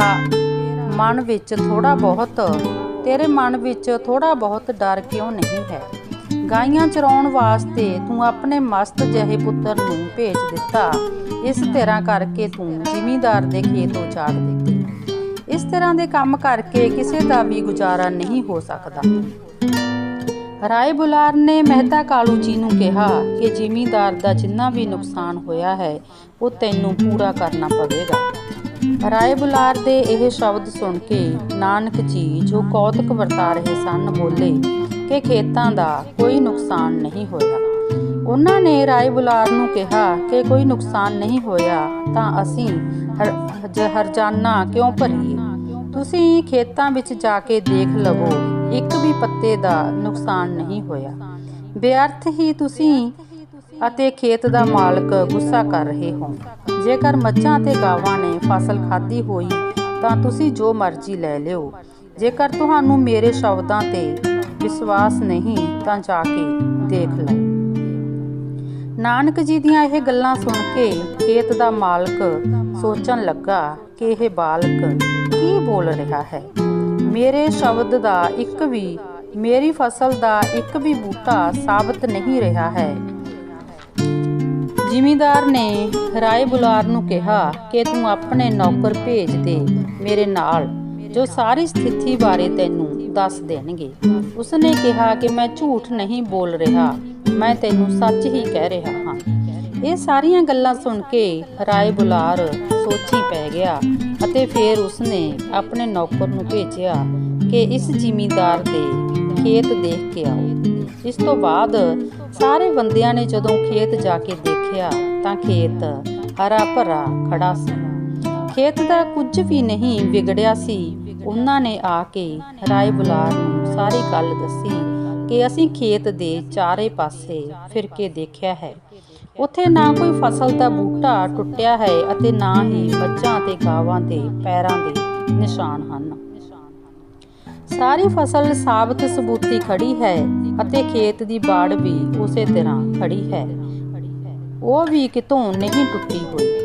ਮਨ ਵਿੱਚ ਥੋੜਾ ਬਹੁਤ, ਤੇਰੇ ਮਨ ਵਿੱਚ ਥੋੜਾ ਬਹੁਤ ਡਰ ਕਿਉਂ ਨਹੀਂ ਹੈ? ਗਾਈਆਂ ਚਰਾਉਣ ਵਾਸਤੇ ਤੂੰ ਆਪਣੇ ਮਸਤ ਜਿਹੇ ਪੁੱਤਰ ਨੂੰ ਭੇਜ ਦਿੱਤਾ। ਇਸ ਤਰ੍ਹਾਂ ਕਰਕੇ ਤੂੰ ਜ਼ਿਮੀਂਦਾਰ ਦੇ ਖੇਤ ਉਜਾੜ ਦਿੱਤੇ। ਇਸ ਤਰ੍ਹਾਂ ਦੇ ਕੰਮ ਕਰਕੇ ਕਿਸੇ ਦਾ ਵੀ ਗੁਜ਼ਾਰਾ ਨਹੀਂ ਹੋ ਸਕਦਾ। ਰਾਏ ਬੁਲਾਰ ਨੇ ਮਹਿਤਾ ਕਾਲੂ ਜੀ ਨੂੰ ਕਿਹਾ ਕਿ ਜ਼ਿਮੀਂਦਾਰ ਦਾ ਜਿੰਨਾ ਵੀ ਨੁਕਸਾਨ ਹੋਇਆ ਹੈ, ਉਹ ਤੈਨੂੰ ਪੂਰਾ ਕਰਨਾ ਪਵੇਗਾ। ਰਾਏ ਬੁਲਾਰ ਦੇ ਇਹ ਸ਼ਬਦ ਸੁਣ ਕੇ ਨਾਨਕ ਜੀ ਜੋ ਕੌਤਕ ਵਰਤਾ ਰਹੇ ਸਨ, ਬੋਲੇ ਕਿ ਖੇਤਾਂ ਦਾ ਕੋਈ ਨੁਕਸਾਨ ਨਹੀਂ ਹੋਇਆ। ਉਹਨਾਂ ਨੇ ਰਾਏ ਬੁਲਾਰ ਨੂੰ ਕਿਹਾ ਕਿ ਕੋਈ ਨੁਕਸਾਨ ਨਹੀਂ ਹੋਇਆ, ਤਾਂ ਅਸੀਂ ਹਰ- ਹਰਜਾਨਾ ਕਿਉਂ ਭਰੀਏ? ਤੁਸੀਂ ਖੇਤਾਂ ਵਿੱਚ ਜਾ ਕੇ ਦੇਖ ਲਵੋ, ਇੱਕ ਵੀ ਪੱਤੇ ਦਾ ਨੁਕਸਾਨ ਨਹੀਂ ਹੋਇਆ। ਬੇਅਰਥ ਹੀ ਤੁਸੀਂ ਅਤੇ ਖੇਤ ਦਾ ਮਾਲਕ ਗੁੱਸਾ ਕਰ ਰਹੇ ਹੋ। ਜੇਕਰ ਮੱਝਾਂ ਤੇ ਗਾਵਾਂ ਨੇ ਫਸਲ ਖਾਧੀ ਹੋਈ, ਤਾਂ ਤੁਸੀਂ ਜੋ ਮਰਜ਼ੀ ਲੈ ਲਿਓ। ਜੇਕਰ ਤੁਹਾਨੂੰ ਮੇਰੇ ਸ਼ਬਦਾਂ ਤੇ ਵਿਸ਼ਵਾਸ ਨਹੀਂ, ਤਾਂ ਜਾ ਕੇ ਦੇਖ ਲਓ। ਨਾਨਕ ਜੀ ਦੀਆਂ ਇਹ ਗੱਲਾਂ ਸੁਣ ਕੇ ਖੇਤ ਦਾ ਮਾਲਕ ਸੋਚਣ ਲੱਗਾ ਕਿ ਇਹ ਬਾਲਕ ਕੀ ਬੋਲ ਰਿਹਾ ਹੈ। ਮੇਰੇ ਸ਼ਬਦ ਦਾ ਇੱਕ ਵੀ, ਮੇਰੀ ਫਸਲ ਦਾ ਇੱਕ ਵੀ ਬੂਟਾ ਸਾਬਤ ਨਹੀਂ ਰਿਹਾ ਹੈ। ਜ਼ਿਮੀਂਦਾਰ ਨੇ ਰਾਏ ਬੁਲਾਰ ਨੂੰ ਕਿਹਾ ਕਿ ਤੂੰ ਆਪਣੇ ਨੌਕਰ ਭੇਜ ਦੇ ਮੇਰੇ ਨਾਲ, ਜੋ ਸਾਰੀ ਸਥਿਤੀ ਬਾਰੇ ਤੈਨੂੰ ਦੱਸ ਦੇਣਗੇ। ਉਸਨੇ ਕਿਹਾ ਕਿ ਮੈਂ ਝੂਠ ਨਹੀਂ ਬੋਲ ਰਿਹਾ। ਮੈਂ ਤੈਨੂੰ ਸੱਚ ਹੀ ਕਹਿ ਰਿਹਾ ਹਾਂ। ਇਹ ਸਾਰੀਆਂ ਗੱਲਾਂ ਸੁਣ ਕੇ ਰਾਏ ਬੁਲਾਰ ਸੋਚੀ ਪੈ ਗਿਆ ਅਤੇ ਫਿਰ ਉਸਨੇ ਆਪਣੇ ਨੌਕਰ ਨੂੰ ਭੇਜਿਆ ਕਿ ਇਸ ਜ਼ਿਮੀਂਦਾਰ ਦੇ ਖੇਤ ਦੇਖ ਕੇ ਆਓ। ਇਸ ਤੋਂ ਬਾਅਦ ਸਾਰੇ ਬੰਦਿਆਂ ਨੇ ਜਦੋਂ ਖੇਤ ਜਾ ਕੇ ਦੇਖਿਆ ਤਾਂ ਖੇਤ ਹਰਾ ਭਰਾ ਖੜਾ ਸੀ। ਖੇਤ ਦਾ ਕੁਝ ਵੀ ਨਹੀਂ ਵਿਗੜਿਆ ਸੀ। ਉਹਨਾਂ ਨੇ ਆ ਕੇ ਰਾਏ ਬੁਲਾਰ ਨੂੰ ਸਾਰੀ ਗੱਲ ਦੱਸੀ। ਕਿ ਅਸੀਂ ਖੇਤ ਦੇ ਚਾਰੇ ਪਾਸੇ ਫਿਰ ਕੇ ਦੇਖਿਆ ਹੈ। ਉੱਥੇ ਨਾ ਕੋਈ ਫਸਲ ਦਾ ਬੂਟਾ ਟੁੱਟਿਆ ਹੈ ਅਤੇ ਨਾ ਹੀ ਮੱਝਾਂ ਤੇ ਗਾਵਾਂ ਦੇ ਪੈਰਾਂ ਦੇ ਨਿਸ਼ਾਨ ਹਨ। ਸਾਰੀ ਫਸਲ ਸਾਬਤ ਸਬੂਤੀ ਖੜੀ ਹੈ ਅਤੇ ਖੇਤ ਦੀ ਬਾੜ ਵੀ ਉਸੇ ਤਰ੍ਹਾਂ ਖੜੀ ਹੈ। ਉਹ ਵੀ ਕਿਤੋਂ ਨਹੀਂ ਟੁੱਟੀ ਹੋਈ।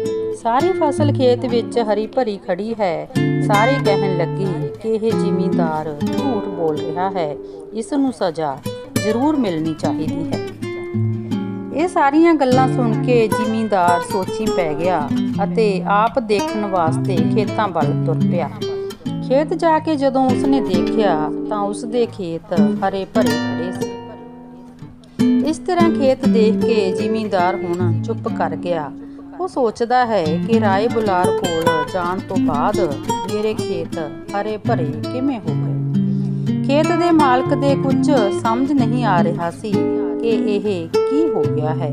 ਸਾਰੀ ਫਸਲ ਖੇਤ ਵਿੱਚ ਹਰੀ ਭਰੀ ਖੜੀ ਹੈ। ਸਾਰੇ ਕਹਿਣ ਲੱਗੇ ਕਿ ਇਹ ਜ਼ਿਮੀਂਦਾਰ ਝੂਠ ਬੋਲ ਰਿਹਾ ਹੈ। ਇਸ ਨੂੰ ਸਜ਼ਾ ਜ਼ਰੂਰ ਮਿਲਣੀ ਚਾਹੀਦੀ ਹੈ। ਇਹ ਸਾਰੀਆਂ ਗੱਲਾਂ ਸੁਣ ਕੇ ਜ਼ਿਮੀਂਦਾਰ ਸੋਚੀ ਪੈ ਗਿਆ ਅਤੇ ਆਪ ਦੇਖਣ ਵਾਸਤੇ ਖੇਤਾਂ ਵੱਲ ਤੁਰ ਪਿਆ। ਖੇਤ ਜਾ ਕੇ ਜਦੋਂ ਉਸਨੇ ਦੇਖਿਆ ਤਾਂ ਉਸਦੇ ਖੇਤ ਹਰੇ ਭਰੇ ਖੜੇ ਸੀ। ਇਸ ਤਰ੍ਹਾਂ ਖੇਤ ਦੇਖ ਕੇ ਜ਼ਿਮੀਂਦਾਰ ਹੁਣ ਚੁੱਪ ਕਰ ਗਿਆ। ਉਹ ਸੋਚਦਾ ਹੈ ਕਿ ਰਾਏ ਬੁਲਾਰ ਕੋਲ ਜਾਣ ਤੋਂ ਬਾਅਦ ਮੇਰੇ ਖੇਤ ਹਰੇ ਭਰੇ ਕਿਵੇਂ ਹੋ ਗਏ? ਖੇਤ ਦੇ ਮਾਲਕ ਦੇ ਕੁਝ ਸਮਝ ਨਹੀਂ ਆ ਰਿਹਾ ਸੀ ਕਿ ਇਹ ਕੀ ਹੋ ਗਿਆ ਹੈ।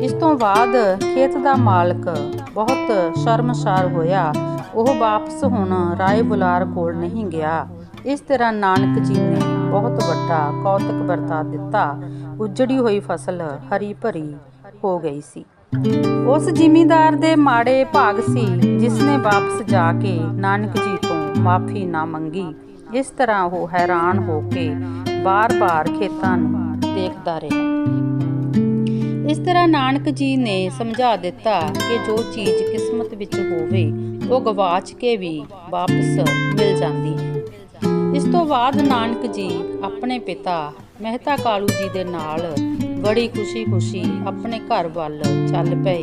ਇਸ ਤੋਂ ਬਾਅਦ ਖੇਤ ਦਾ ਮਾਲਕ ਬਹੁਤ ਸ਼ਰਮਸਾਰ ਹੋਇਆ। ਉਹ ਵਾਪਸ ਹੁਣ ਰਾਏ ਬੁਲਾਰ ਕੋਲ ਨਹੀਂ ਗਿਆ। ਇਸ ਤਰ੍ਹਾਂ ਨਾਨਕ ਜੀ ਨੇ ਬਹੁਤ ਵੱਡਾ ਕੌਤਕ ਵਰਤਾ ਦਿੱਤਾ। ਉਜੜੀ ਹੋਈ ਫਸਲ ਹਰੀ ਭਰੀ ਹੋ ਗਈ ਸੀ। ਉਸ ਜ਼ਿਮੀਂਦਾਰ ਦੇ ਮਾੜੇ ਭਾਗ ਸੀ, ਜਿਸ ਨੇ ਵਾਪਸ ਜਾ ਕੇ ਨਾਨਕ ਜੀ ਤੋਂ ਮਾਫੀ ਨਾ ਮੰਗੀ। ਇਸ ਤਰ੍ਹਾਂ ਉਹ ਹੈਰਾਨ ਹੋ ਕੇ ਬਾਰ-ਬਾਰ ਖੇਤਾਂ ਨੂੰ ਦੇਖਦਾ ਰਿਹਾ। ਇਸ ਤਰ੍ਹਾਂ ਨਾਨਕ ਜੀ ਨੇ ਸਮਝਾ ਦਿੱਤਾ ਕਿ ਜੋ ਚੀਜ਼ ਕਿਸਮਤ ਵਿੱਚ ਹੋਵੇ, ਉਹ ਗਵਾਚ ਕੇ ਵੀ ਵਾਪਸ ਮਿਲ ਜਾਂਦੀ ਹੈ। ਇਸ ਤੋਂ ਬਾਅਦ ਨਾਨਕ ਜੀ ਆਪਣੇ ਪਿਤਾ ਮਹਿਤਾ ਕਾਲੂ ਜੀ ਦੇ ਨਾਲ ਬੜੀ ਖੁਸ਼ੀ-ਖੁਸ਼ੀ ਆਪਣੇ ਘਰ ਵੱਲ ਚੱਲ ਪਏ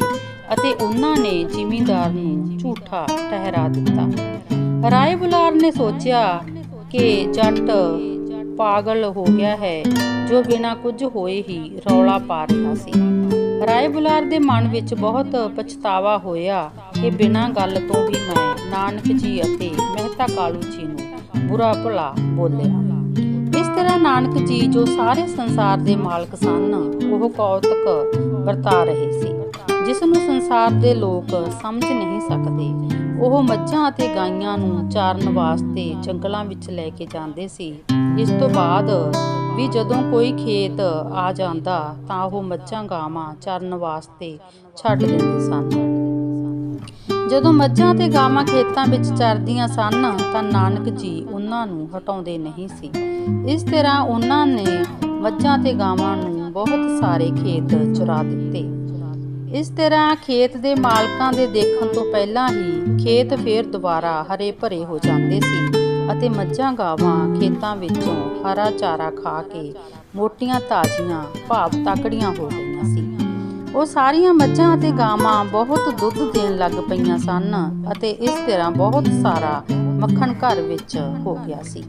ਅਤੇ ਉਹਨਾਂ ਨੇ ਜ਼ਿਮੀਂਦਾਰ ਨੂੰ ਝੂਠਾ ਠਹਿਰਾ ਦਿੱਤਾ। ਰਾਏ ਬੁਲਾਰ ਨੇ ਸੋਚਿਆ ਕਿ ਜੱਟ ਪਾਗਲ ਹੋ ਗਿਆ ਹੈ, ਜੋ ਬਿਨਾਂ ਕੁਝ ਹੋਏ ਹੀ ਰੌਲਾ ਪਾ ਰਿਹਾ ਸੀ। ਰਾਏ ਬੁਲਾਰ ਦੇ ਮਨ ਵਿੱਚ ਬਹੁਤ ਪਛਤਾਵਾ ਹੋਇਆ ਕਿ ਬਿਨਾਂ ਗੱਲ ਤੋਂ ਵੀ ਮੈਂ ਨਾਨਕ ਜੀ ਅਤੇ ਮਹਿਤਾ ਕਾਲੂ ਜੀ ਨੂੰ ਬੁਰਾ ਭਲਾ ਬੋਲਿਆ। ਨਾਨਕ ਜੀ ਜੋ ਸਾਰੇ ਸੰਸਾਰ ਦੇ ਮਾਲਕ ਸਨ, ਉਹ ਕੌਤਕ ਵਰਤਾ ਰਹੇ ਸੀ। ਜਿਸ ਨੂੰ ਸੰਸਾਰ ਦੇ ਲੋਕ ਸਮਝ ਨਹੀਂ ਸਕਦੇ, ਉਹ ਮੱਝਾਂ ਅਤੇ ਗਾਈਆਂ ਨੂੰ ਚਾਰਨ ਵਾਸਤੇ ਜੰਗਲਾਂ ਵਿੱਚ ਲੈ ਕੇ ਜਾਂਦੇ ਸੀ। ਇਸ ਤੋਂ ਬਾਅਦ ਵੀ ਜਦੋਂ ਕੋਈ ਖੇਤ ਆ ਜਾਂਦਾ, ਤਾਂ ਉਹ ਮੱਝਾਂ ਗਾਵਾਂ ਚਾਰਨ ਵਾਸਤੇ ਛੱਡ ਦਿੰਦੇ ਸਨ। ਜਦੋਂ ਮੱਝਾਂ ਤੇ ਗਾਵਾਂ ਖੇਤਾਂ ਵਿੱਚ ਚਰਦੀਆਂ ਸਨ, ਤਾਂ ਨਾਨਕ ਜੀ ਉਹਨਾਂ ਨੂੰ ਹਟਾਉਂਦੇ ਨਹੀਂ ਸੀ। ਇਸ ਤਰ੍ਹਾਂ ਉਹਨਾਂ ਨੇ ਮੱਝਾਂ ਤੇ ਗਾਵਾਂ ਨੂੰ ਬਹੁਤ ਸਾਰੇ ਖੇਤ ਚੁਰਾ ਦਿੱਤੇ। ਇਸ ਤਰ੍ਹਾਂ ਖੇਤ ਦੇ ਮਾਲਕਾਂ ਦੇ ਦੇਖਣ ਤੋਂ ਪਹਿਲਾਂ ਹੀ ਖੇਤ ਫੇਰ ਦੁਬਾਰਾ ਹਰੇ ਭਰੇ ਹੋ ਜਾਂਦੇ ਸੀ ਅਤੇ ਮੱਝਾਂ ਗਾਵਾਂ ਖੇਤਾਂ ਵਿੱਚੋਂ ਹਰਾ ਚਾਰਾ ਖਾ ਕੇ ਮੋਟੀਆਂ ਤਾਜ਼ੀਆਂ ਭਾਵ ਤਕੜੀਆਂ ਹੋ ਗਈਆਂ ਸੀ। ਉਹ ਸਾਰੀਆਂ ਮੱਝਾਂ ਅਤੇ ਗਾਵਾਂ ਬਹੁਤ ਦੁੱਧ ਦੇਣ ਲੱਗ ਪਈਆਂ ਸਨ ਅਤੇ ਇਸ ਤਰ੍ਹਾਂ ਬਹੁਤ ਸਾਰਾ ਮੱਖਣ ਘਰ ਵਿੱਚ ਹੋ ਗਿਆ ਸੀ।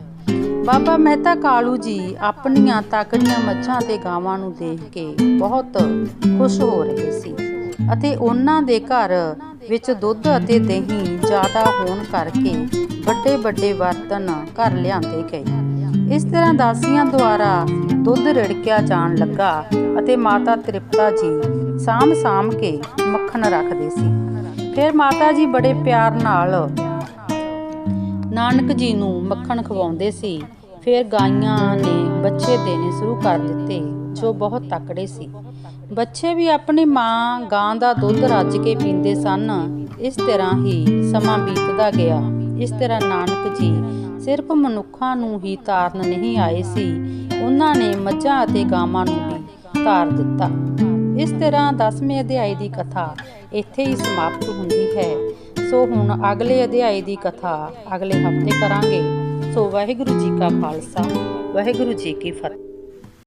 ਬਾਬਾ ਮਹਿਤਾ ਕਾਲੂ ਜੀ ਆਪਣੀਆਂ ਤਾਕੜੀਆਂ ਮੱਝਾਂ ਤੇ ਗਾਵਾਂ ਨੂੰ ਦੇਖ ਕੇ ਬਹੁਤ ਖੁਸ਼ ਹੋ ਰਹੇ ਸੀ ਅਤੇ ਉਹਨਾਂ ਦੇ ਘਰ ਵਿੱਚ ਦੁੱਧ ਅਤੇ ਦਹੀਂ ਜ਼ਿਆਦਾ ਹੋਣ ਕਰਕੇ ਵੱਡੇ ਵੱਡੇ ਬਰਤਨ ਘਰ ਲਿਆਂਦੇ ਗਏ। ਇਸ ਤਰ੍ਹਾਂ ਦਾਸੀਆਂ ਦੁਆਰਾ ਦੁੱਧ ਰਿੜਕਿਆ ਜਾਣ ਲੱਗਾ ਅਤੇ ਮਾਤਾ ਤ੍ਰਿਪਤਾ ਜੀ ਸਾਂਭ ਸਾਂਭ ਕੇ ਮੱਖਣ ਰੱਖਦੇ ਸੀ। ਫਿਰ ਮਾਤਾ ਜੀ ਬੜੇ ਪਿਆਰ ਨਾਲ ਨਾਨਕ ਜੀ ਨੂੰ ਮੱਖਣ ਖਵਾਉਂਦੇ ਸੀ। ਫਿਰ ਗਾਈਆਂ ਨੇ ਬੱਚੇ ਦੇਣੇ ਸ਼ੁਰੂ ਕਰ ਦਿੱਤੇ, ਜੋ ਬਹੁਤ ਤਕੜੇ ਸੀ। ਬੱਚੇ ਵੀ ਆਪਣੀ ਮਾਂ ਗਾਂ ਦਾ ਦੁੱਧ ਰੱਜ ਕੇ ਪੀਂਦੇ ਸਨ। ਇਸ ਤਰ੍ਹਾਂ ਹੀ ਸਮਾਂ ਬੀਤਦਾ ਗਿਆ। ਇਸ ਤਰ੍ਹਾਂ ਨਾਨਕ ਜੀ ਸਿਰਫ ਮਨੁੱਖਾਂ ਨੂੰ ਹੀ ਤਾਰਨ ਨਹੀਂ ਆਏ ਸੀ। ਉਹਨਾਂ ਨੇ ਮੱਝਾਂ ਅਤੇ ਗਾਵਾਂ ਨੂੰ ਵੀ ਤਾਰ ਦਿੱਤਾ। ਇਸ ਤਰ੍ਹਾਂ 10ਵੇਂ ਅਧਿਆਇ ਦੀ ਕਥਾ ਇੱਥੇ ਹੀ ਸਮਾਪਤ ਹੁੰਦੀ ਹੈ। ਸੋ ਹੁਣ ਅਗਲੇ ਅਧਿਆਇ ਦੀ ਕਥਾ ਅਗਲੇ ਹਫ਼ਤੇ ਕਰਾਂਗੇ। ਸੋ ਵਾਹਿਗੁਰੂ ਜੀ ਕਾ ਖਾਲਸਾ, ਵਾਹਿਗੁਰੂ ਜੀ ਕੀ ਫਤਿਹ।